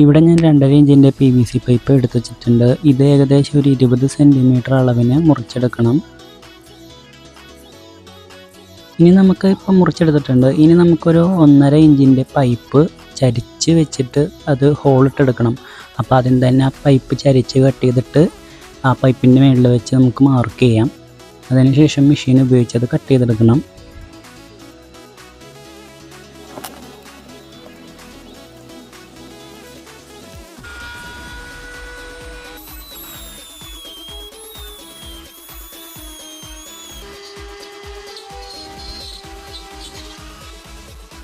ഇവിടെ ഞാൻ രണ്ടര ഇഞ്ചിന്റെ പി വി സി പൈപ്പ് എടുത്തു വെച്ചിട്ടുണ്ട്. ഇത് ഏകദേശം ഒരു ഇരുപത് സെന്റിമീറ്റർ അളവിന് മുറിച്ചെടുക്കണം. ഇനി നമുക്ക് ഇപ്പം മുറിച്ചെടുത്തിട്ടുണ്ട്. ഇനി നമുക്കൊരു ഒന്നര ഇഞ്ചിന്റെ പൈപ്പ് ചരിച്ച് വെച്ചിട്ട് അത് ഹോളിട്ടെടുക്കണം അപ്പോൾ അതിന് തന്നെ ആ പൈപ്പ് ചരിച്ച് കട്ട് ചെയ്തിട്ട് ആ പൈപ്പിന്റെ മുകളിൽ വെച്ച് നമുക്ക് മാർക്ക് ചെയ്യാം. അതിനുശേഷം മെഷീൻ ഉപയോഗിച്ച് അത് കട്ട് ചെയ്തെടുക്കണം.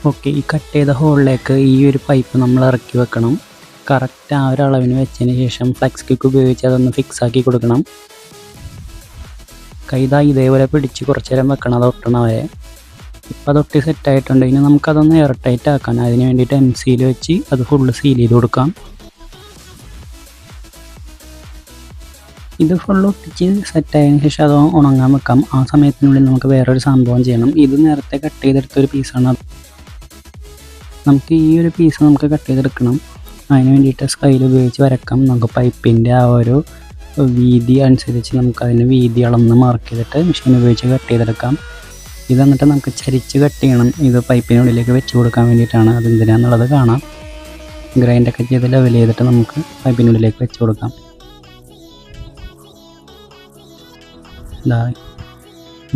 ഓക്കെ ഈ കട്ട് ചെയ്ത ഹോളിലേക്ക് ഈ ഒരു പൈപ്പ് നമ്മൾ ഇറക്കി വെക്കണം. കറക്റ്റ് ആ ഒരു അളവിന് വെച്ചതിന് ശേഷം ഫ്ലെക്സ് കിക്ക് ഉപയോഗിച്ച് അതൊന്ന് ഫിക്സ് ആക്കി കൊടുക്കണം. കൈതാ ഇതേപോലെ പിടിച്ച് കുറച്ച് നേരം വെക്കണം അത് ഒട്ടണ വരെ. ഇപ്പം അതൊട്ടി സെറ്റായിട്ടുണ്ട് ഇനി നമുക്കതൊന്ന് എയർ ടൈറ്റ് ആക്കാൻ അതിന് വേണ്ടിയിട്ട് എം സിയിൽ വെച്ച് അത് ഫുള്ള് സീൽ ചെയ്ത് കൊടുക്കാം. ഇത് ഫുള്ള് ഒട്ടിച്ച് സെറ്റായതിന് ശേഷം അത് ഉണങ്ങാൻ വെക്കാം. ആ സമയത്തിനുള്ളിൽ നമുക്ക് വേറൊരു സംഭവം ചെയ്യണം. ഇത് നേരത്തെ കട്ട് ചെയ്തെടുത്ത ഒരു പീസാണ് നമുക്ക് ഈ ഒരു പീസ് നമുക്ക് കട്ട് ചെയ്തെടുക്കണം. അതിന് വേണ്ടിയിട്ട് സ്കൈൽ ഉപയോഗിച്ച് വരക്കാം. നമുക്ക് പൈപ്പിന്റെ ആ ഒരു വീതി അനുസരിച്ച് നമുക്ക് അതിന്റെ വീതി അളന്ന് മാർക്ക് ചെയ്തിട്ട് മെഷീൻ ഉപയോഗിച്ച് കട്ട് ചെയ്തെടുക്കാം. ഇത് എന്നിട്ട് നമുക്ക് ചരിച്ച് കട്ട് ചെയ്യണം. ഇത് പൈപ്പിനുള്ളിലേക്ക് വെച്ച് കൊടുക്കാൻ വേണ്ടിയിട്ടാണ്. അതെന്തിനാന്നുള്ളത് കാണാം. ഗ്രൈൻഡൊക്കെ ചെയ്ത് ലെവൽ ചെയ്തിട്ട് നമുക്ക് പൈപ്പിനുള്ളിലേക്ക് വെച്ച് കൊടുക്കാം.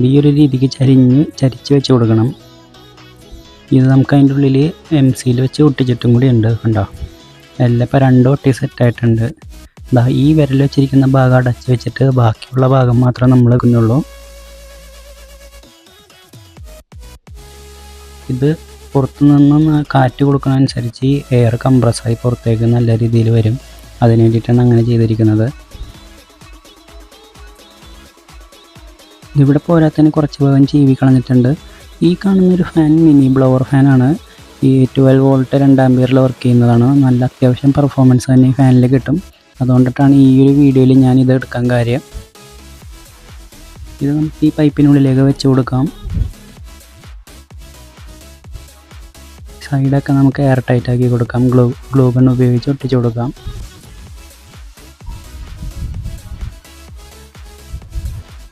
ഈ ഒരു രീതിക്ക് ചരിഞ്ഞ് ചരിച്ച് വെച്ച് കൊടുക്കണം. ഇത് നമുക്ക് അതിന്റെ ഉള്ളിൽ എം സിയിൽ വെച്ച് ഒട്ടിച്ചിട്ടും കൂടി ഉണ്ട് കണ്ടോ? എല്ലാം ഇപ്പോൾ രണ്ടും ഒട്ടി സെറ്റായിട്ടുണ്ട് ദാ ഈ വിരൽ വെച്ചിരിക്കുന്ന ഭാഗം അടച്ചു വെച്ചിട്ട് ബാക്കിയുള്ള ഭാഗം മാത്രം നമ്മൾ വെക്കുന്നുള്ളൂ. ഇത് പുറത്തു നിന്ന് കാറ്റ് കൊടുക്കുന്നതനുസരിച്ച് എയർ കംപ്രസ്സായി പുറത്തേക്ക് നല്ല രീതിയിൽ വരും. അതിന് വേണ്ടിയിട്ടാണ് അങ്ങനെ ചെയ്തിരിക്കുന്നത്. ഇതിവിടെ പോരാത്തതിന് കുറച്ച് ഭാഗം ചീവി കളഞ്ഞിട്ടുണ്ട്. ഈ കാണുന്ന ഒരു ഫാൻ മിനി ബ്ലവർ ഫാനാണ് ഈ ട്വൽവ് വോൾട്ട് രണ്ടാം പേരിൽ വർക്ക് ചെയ്യുന്നതാണ്. നല്ല അത്യാവശ്യം പെർഫോമൻസ് തന്നെ ഈ ഫാനിൽ കിട്ടും. അതുകൊണ്ടിട്ടാണ് ഈ ഒരു വീഡിയോയിൽ ഞാൻ ഇത് എടുക്കാൻ കാര്യം. ഇത് നമുക്ക് ഈ പൈപ്പിനുള്ളിലേക്ക് വെച്ച് കൊടുക്കാം. സൈഡൊക്കെ നമുക്ക് എയർ ടൈറ്റ് ആക്കി കൊടുക്കാം. ഗ്ലൂ ഗ്ലൂ ഗൺ ഉപയോഗിച്ച് ഒട്ടിച്ചു കൊടുക്കാം.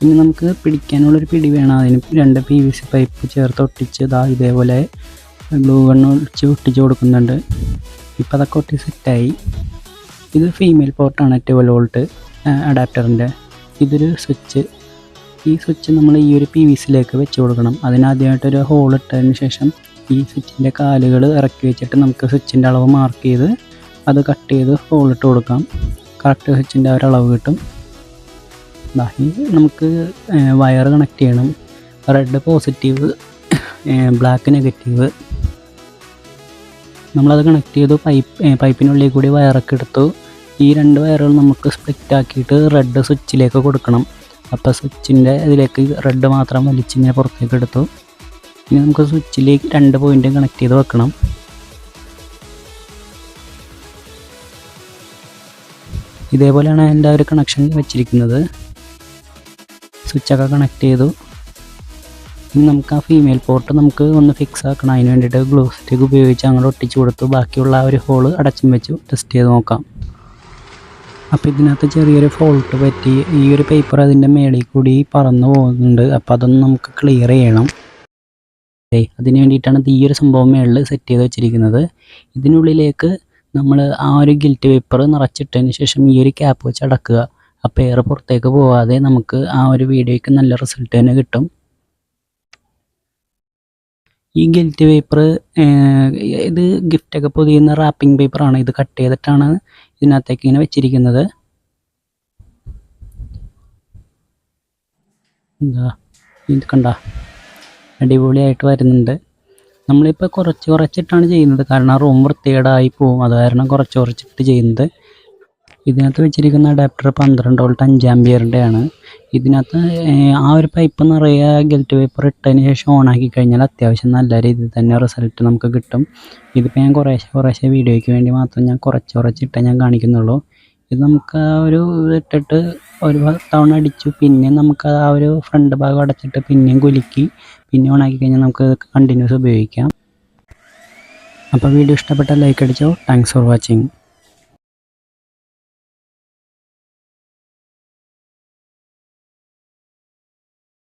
ഇനി നമുക്ക് പിടിക്കാനുള്ളൊരു പിടി വേണം. അതിന് രണ്ട് പി വി സി പൈപ്പ് ചേർത്ത് ഒട്ടിച്ച് ഇതാ ഇതേപോലെ ഗ്ലൂ ഗണ്ണ് ഒഴിച്ച് ഒട്ടിച്ച് കൊടുക്കുന്നുണ്ട്. ഇപ്പം അതൊക്കെ ഒട്ടി സെറ്റായി ഇത് ഫീമെയിൽ പോർട്ടാണ് ട്വൽവ് വോൾട്ട് അഡാപ്റ്ററിന്റെ ഇതൊരു സ്വിച്ച് ഈ സ്വിച്ച് നമ്മൾ ഈ ഒരു പി വി സിയിലേക്ക് വെച്ച് കൊടുക്കണം. അതിനാദ്യമായിട്ടൊരു ഹോൾ ഇട്ടതിന് ശേഷം ഈ സ്വിച്ചിന്റെ കാലുകൾ ഇറക്കി വെച്ചിട്ട് നമുക്ക് സ്വിച്ചിന്റെ അളവ് മാർക്ക് ചെയ്ത് അത് കട്ട് ചെയ്ത് ഹോൾ ഇട്ട് കൊടുക്കാം. കറക്റ്റ് സ്വിച്ചിന്റെ ഒരളവ് കിട്ടും. ഈ നമുക്ക് വയർ കണക്ട് ചെയ്യണം. റെഡ് പോസിറ്റീവ് ബ്ലാക്ക് നെഗറ്റീവ് നമ്മളത് കണക്ട് ചെയ്തു പൈപ്പ് പൈപ്പിനുള്ളിൽ കൂടി വയറൊക്കെ എടുത്തു. ഈ രണ്ട് വയറുകൾ നമുക്ക് സ്പ്ലിറ്റ് ആക്കിയിട്ട് റെഡ് സ്വിച്ചിലേക്ക് കൊടുക്കണം. അപ്പോൾ സ്വിച്ചിന്റെ ഇതിലേക്ക് റെഡ് മാത്രം വലിച്ചിങ്ങനെ പുറത്തേക്ക് എടുത്തു. ഇനി നമുക്ക് സ്വിച്ചിലേക്ക് രണ്ട് പോയിന്റും കണക്ട് ചെയ്ത് വെക്കണം. ഇതേപോലെയാണ് എന്റെ ഒരു കണക്ഷൻ വെച്ചിരിക്കുന്നത്. സ്വിച്ചൊക്കെ കണക്ട് ചെയ്തു. ഇനി നമുക്ക് ആ ഫീമെയിൽ പോർട്ട് നമുക്ക് ഒന്ന് ഫിക്സ് ആക്കണം. അതിന് വേണ്ടിയിട്ട് ഗ്ലൂ സ്റ്റിക്ക് ഉപയോഗിച്ച് അങ്ങോട്ട് ഒട്ടിച്ച് കൊടുത്തു. ബാക്കിയുള്ള ആ ഒരു ഹോൾ അടച്ചും വെച്ചു. ടെസ്റ്റ് ചെയ്ത് നോക്കാം. അപ്പോൾ ഇതിനകത്ത് ചെറിയൊരു ഫോൾട്ട് പറ്റി. ഈ ഒരു പേപ്പർ അതിന്റെ മേളിൽ കൂടി പറന്നു പോകുന്നുണ്ട്. അപ്പോൾ അതൊന്ന് നമുക്ക് ക്ലിയർ ചെയ്യണം. അതെ അതിന് വേണ്ടിയിട്ടാണ് ഈ ഒരു സംഭവം മേളിൽ സെറ്റ് ചെയ്ത് വെച്ചിരിക്കുന്നത്. ഇതിനുള്ളിലേക്ക് നമ്മൾ ആ ഒരു ഗിൽറ്റ് പേപ്പർ നിറച്ചിട്ടതിന് ശേഷം ഈ ഒരു ക്യാപ്പ് വെച്ച് അടക്കുക. അപ്പോൾ ഏറെ പുറത്തേക്ക് പോവാതെ നമുക്ക് ആ ഒരു വീഡിയോയ്ക്ക് നല്ല റിസൾട്ട് തന്നെ കിട്ടും. ഈ ഗിൽറ്റ് പേപ്പർ ഇത് ഗിഫ്റ്റൊക്കെ പൊതിയുന്ന റാപ്പിംഗ് പേപ്പറാണ് ഇത് കട്ട് ചെയ്തിട്ടാണ് ഇതിനകത്തേക്ക് ഇങ്ങനെ വെച്ചിരിക്കുന്നത്. എന്താ ഇത് കണ്ട അടിപൊളിയായിട്ട് വരുന്നുണ്ട്. നമ്മളിപ്പോൾ കുറച്ച് കുറച്ചിട്ടാണ് ചെയ്യുന്നത്. കാരണം റൂം വൃത്തികേടായി പോവും. അത് കാരണം കുറച്ച് കുറച്ചിട്ട് ചെയ്യുന്നത്. ഇതിനകത്ത് വെച്ചിരിക്കുന്ന അഡാപ്റ്റർ പന്ത്രണ്ട് വോൾട്ട് അഞ്ചാമ്പിയറിന്റെ ആണ് ഇതിനകത്ത് ആ ഒരു പൈപ്പ് നിറയെ ഗിൽറ്റ് പേപ്പർ ഇട്ടതിന് ശേഷം ഓണാക്കി കഴിഞ്ഞാൽ അത്യാവശ്യം നല്ല രീതിയിൽ തന്നെ റിസൾട്ട് നമുക്ക് കിട്ടും. ഇതിപ്പോൾ ഞാൻ കുറേശ്ശെ കുറേശ്ശെ വീഡിയോയ്ക്ക് വേണ്ടി മാത്രം ഞാൻ കുറച്ച് കുറച്ചിട്ടേ ഞാൻ കാണിക്കുന്നുള്ളൂ. ഇത് നമുക്ക് ആ ഒരു ഇട്ടിട്ട് ഒരു തവണ അടിച്ചു പിന്നെ നമുക്ക് ആ ഒരു ഫ്രണ്ട് ഭാഗം അടച്ചിട്ട് പിന്നെയും കുലുക്കി പിന്നെ ഓണാക്കി കഴിഞ്ഞാൽ നമുക്ക് കണ്ടിന്യൂസ് ഉപയോഗിക്കാം. അപ്പോൾ വീഡിയോ ഇഷ്ടപ്പെട്ടാൽ ലൈക്ക് അടിച്ചോ താങ്ക്സ് ഫോർ വാച്ചിങ്